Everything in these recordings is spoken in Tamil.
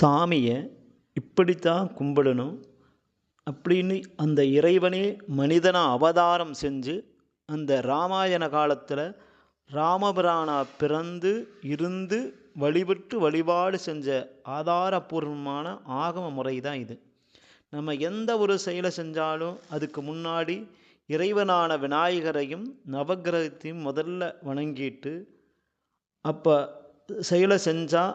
சாமியை இப்படித்தான் கும்பிடணும் அப்படின்னு அந்த இறைவனே மனிதனாக அவதாரம் செஞ்சு அந்த ராமாயண காலத்தில் ராமபிரானா பிறந்து இருந்து வழிபட்டு வழிபாடு செஞ்ச ஆதாரபூர்வமான ஆகம முறை தான் இது. நம்ம எந்த ஒரு செயலை செஞ்சாலும் அதுக்கு முன்னாடி இறைவனான விநாயகரையும் நவக்கிரகத்தையும் முதல்ல வணங்கிட்டு அப்போ செயலை செஞ்சால்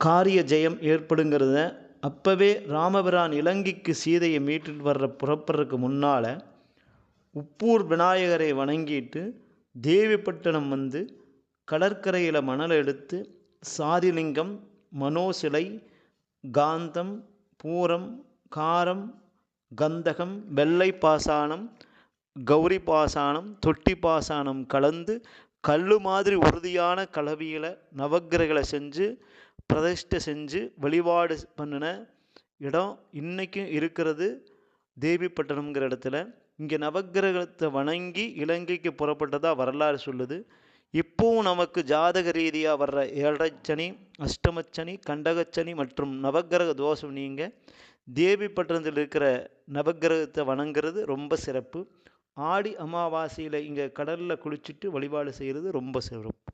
காரிய ஜெயம் ஏற்படுங்கிறத அப்போவே ராமபிரான் இலங்கைக்கு சீதையை மீட்டுட்டு வர்ற புறப்படுறதுக்கு முன்னால் உப்பூர் விநாயகரை வணங்கிட்டு தேவிப்பட்டினம் வந்து கடற்கரையில் மணல் எடுத்து சாதிலிங்கம் மனோசிலை காந்தம் பூரம் காரம் கந்தகம் வெள்ளை பாசானம் கௌரி பாசானம் தொட்டி பாசானம் கலந்து கல் மாதிரி உறுதியான கலவியில் நவக்கிரகளை செஞ்சு பிரதிஷ்டை செஞ்சு வழிபாடு பண்ணின இடம் இன்றைக்கும் இருக்கிறது. தேவிப்பட்டினம்ங்கிற இடத்துல. இங்கே நவக்கிரகத்தை வணங்கி இலங்கைக்கு புறப்பட்டதாக வரலாறு சொல்லுது. இப்போவும் நமக்கு ஜாதக ரீதியாக வர்ற ஏழரைச்சனி அஷ்டமச்சனி கண்டகச்சனி மற்றும் நவக்கிரக தோஷம் நீங்க. தேவிப்பட்டினத்தில் இருக்கிற நவக்கிரகத்தை வணங்குறது ரொம்ப சிறப்பு. ஆடி அமாவாசையில் இங்கே கடலில் குளிச்சுட்டு வழிபாடு செய்கிறது ரொம்ப சிறப்பு.